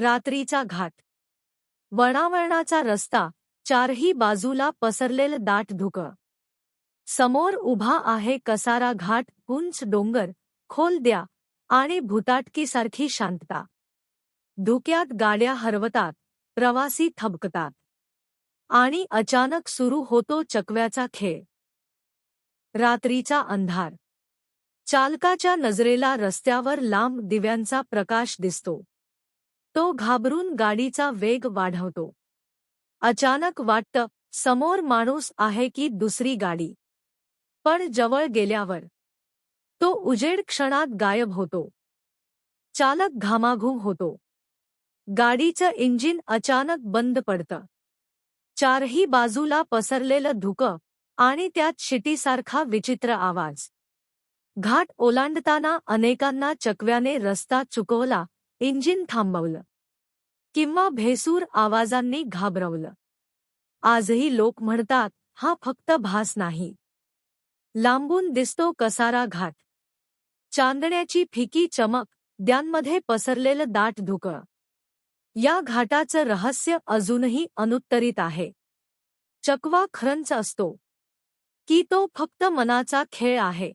रात्रीचा घाट. वळणावळणाचा रस्ता चारही बाजूला पसरलेलं दाट धुकं. समोर उभा आहे कसारा घाट उंच डोंगर खोल द्या आणि भुताटकीसारखी शांतता. धुक्यात गाड्या हरवतात प्रवासी थबकतात. आणि अचानक सुरू होतो चकव्याचा खेळ. रात्रीचा अंधार. चालकाच्या नजरेला रस्त्यावर लांब दिव्यांचा प्रकाश दिसतो. तो घाबरून गाडीचा वेग वाढवतो. अचानक वाटतं समोर माणूस आहे की दुसरी गाडी. पण जवळ गेल्यावर तो उजेड क्षणात गायब होतो. चालक घामाघूम होतो. गाडीचं इंजिन अचानक बंद पडतं. चारही बाजूला पसरलेलं धुकं आणि त्यात शिटीसारखा विचित्र आवाज. घाट ओलांडताना अनेकांना चकव्याने रस्ता चुकवला इंजिन थांबवलं. किंवा भेसूर आवाजांनी घाबरवलं. आजही लोक म्हणतात हा फक्त भास नाही. लांबून दिसतो कसारा घाट. चांदण्याची फिकी चमक द्यांमध्ये पसरलेलं दाट धुकं. या घाटाचं रहस्य अजूनही अनुत्तरित आहे. चकवा खरंच असतो. की तो फक्त मनाचा खेळ आहे.